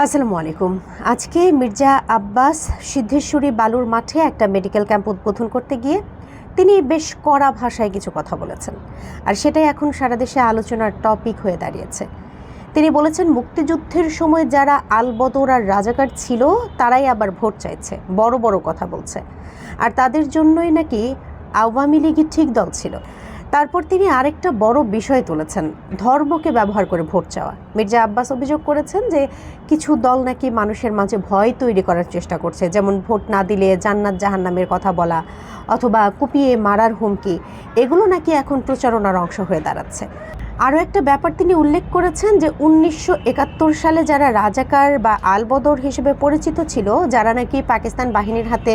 আসসালামু আলাইকুম। আজকে মির্জা আব্বাস সিদ্ধেশ্বরী বালুর মাঠে একটা মেডিকেল ক্যাম্প উদ্বোধন করতে গিয়ে তিনি বেশ কড়া ভাষায় কিছু কথা বলেছেন। আর সেটাই এখন সারা দেশে আলোচনার টপিক হয়ে দাঁড়িয়েছে। তিনি বলেছেন, মুক্তিযুদ্ধের সময় যারা আলবদর আর রাজাকার ছিল, তারাই আবার ভোট চাইছে, বড় বড় কথা বলছে। আর তাদের জন্যই নাকি আওয়ামী লীগই ঠিক দল ছিল। তারপর তিনি আরেকটা বড় বিষয় তুলেছেন, ধর্মকে ব্যবহার করে ভোট চাওয়া। মির্জা আব্বাস অভিযোগ করেছেন যে, কিছু দল নাকি মানুষের মাঝে ভয় তৈরি করার চেষ্টা করছে, যেমন ভোট না দিলে জান্নাত জাহান্নামের কথা বলা অথবা কুপিয়ে মারার হুমকি, এগুলো নাকি এখন প্রচারণার অংশ হয়ে দাঁড়াচ্ছে। আরও একটা ব্যাপার তিনি উল্লেখ করেছেন যে, উনিশশো একাত্তর সালে যারা রাজাকার বা আলবদর হিসেবে পরিচিত ছিল, যারা নাকি পাকিস্তান বাহিনীর হাতে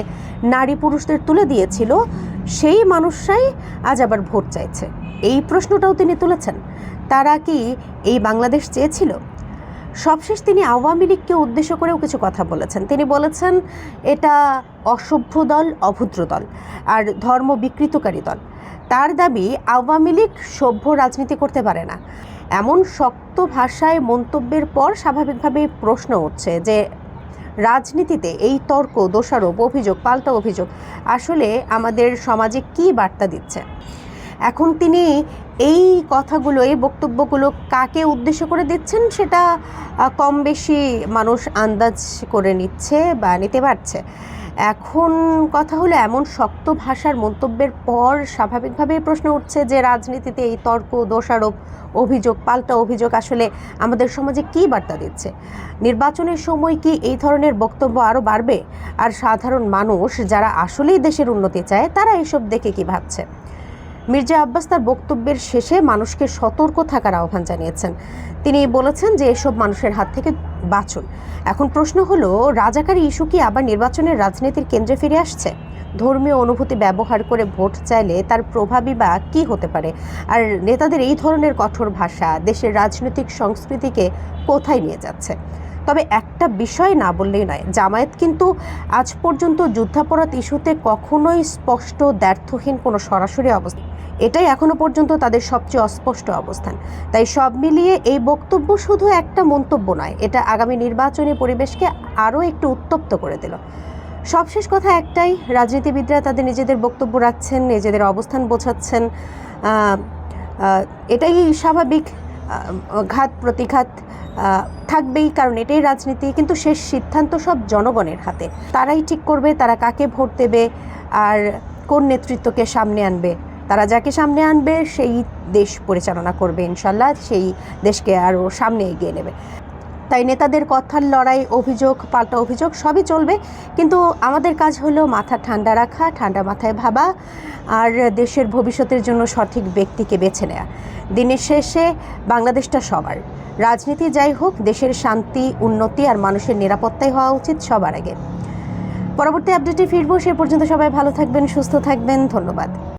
নারী পুরুষদের তুলে দিয়েছিল সেই মানুষরাই আজ আবার ভোট চাইছে। এই প্রশ্নটাও তিনি তুলেছেন। তারা কি এই বাংলাদেশ চেয়েছিল? সবশেষ তিনি আওয়ামী লীগকে উদ্দেশ্য করেও কিছু কথা বলেছেন। তিনি বলেছেন, এটা অসভ্য দল, অভদ্র দল আর ধর্ম বিকৃতকারী দল। তার দাবি, আওয়ামী লীগ সভ্য রাজনীতি করতে পারে না। এমন শক্ত ভাষায় মন্তব্যের পর স্বাভাবিকভাবেই প্রশ্ন উঠছে যে রাজনীতিতে এই তর্ক, দোষারোপ, অভিযোগ, পাল্টা অভিযোগ আসলে আমাদের সমাজে কি বার্তা দিচ্ছে? এখন তিনি এই কথাগুলো, এই বক্তব্যগুলো কাকে উদ্দেশ্য করে দিচ্ছেন সেটা কম বেশি মানুষ আন্দাজ করে নিচ্ছে বা নিতে পারছে। এখন কথা হলো এমন শক্ত ভাষার মন্তব্যের পর স্বাভাবিকভাবেই প্রশ্ন উঠছে যে রাজনীতিতে এই তর্ক, দোষারোপ, অভিযোগ, পাল্টা অভিযোগ আসলে আমাদের সমাজে কী বার্তা দিচ্ছে? নির্বাচনের সময় কি এই ধরনের বক্তব্য আরও বাড়বে? আর সাধারণ মানুষ যারা আসলেই দেশের উন্নতি চায়, তারা এসব দেখে কি ভাবছে? মির্জা আব্বাস তার বক্তব্যের শেষে মানুষকে সতর্ক থাকার আহ্বান জানিয়েছেন। তিনি বলেছেন যে এসব মানুষের হাত থেকে বাঁচুন। এখন প্রশ্ন হলো, রাজাকারী ইস্যু কি আবার নির্বাচনের রাজনীতির কেন্দ্রে ফিরে আসছে? ধর্মীয় অনুভূতি ব্যবহার করে ভোট চাইলে তার প্রভাবই বা কী হতে পারে? আর নেতাদের এই ধরনের কঠোর ভাষা দেশের রাজনৈতিক সংস্কৃতিকে কোথায় নিয়ে যাচ্ছে? তবে একটা বিষয় না বললেই নয়। জামায়াত কিন্তু আজ পর্যন্ত যুদ্ধাপরাধ ইস্যুতে কখনোই স্পষ্ট দ্ব্যর্থহীন কোনো সরাসরি অবস্থা এটাই এখনও পর্যন্ত তাদের সবচেয়ে অস্পষ্ট অবস্থান। তাই সব মিলিয়ে এই বক্তব্য শুধু একটা মন্তব্য নয়, এটা আগামী নির্বাচনী পরিবেশকে আরও একটু উত্তপ্ত করে দিল। সবশেষ কথা একটাই, রাজনীতিবিদরা তাদের নিজেদের বক্তব্য রাখছেন, নিজেদের অবস্থান বোঝাচ্ছেন। এটাই স্বাভাবিক। ঘাত, প্রতিঘাত থাকবেই কারণ এটাই রাজনীতি। কিন্তু শেষ সিদ্ধান্ত সব জনগণের হাতে। তারাই ঠিক করবে, তারা কাকে ভোট দেবে আর কোন নেতৃত্বকে সামনে আনবে। তারা যাকে সামনে আনবে, সেই দেশ পরিচালনা করবে ইনশাল্লাহ, সেই দেশকে আরও সামনে এগিয়ে নেবে। তাই নেতাদের কথার লড়াই, অভিযোগ, পাল্টা অভিযোগ সবই চলবে। কিন্তু আমাদের কাজ হলো মাথা ঠান্ডা রাখা, ঠান্ডা মাথায় ভাবা আর দেশের ভবিষ্যতের জন্য সঠিক ব্যক্তিকে বেছে নেওয়া দিনের শেষে বাংলাদেশটা সবার। রাজনীতি যাই হোক, দেশের শান্তি, উন্নতি আর মানুষের নিরাপত্তাই হওয়া উচিত সবার আগে। পরবর্তী আপডেটে ফিরবো, সে পর্যন্ত সবাই ভালো থাকবেন, সুস্থ থাকবেন, ধন্যবাদ।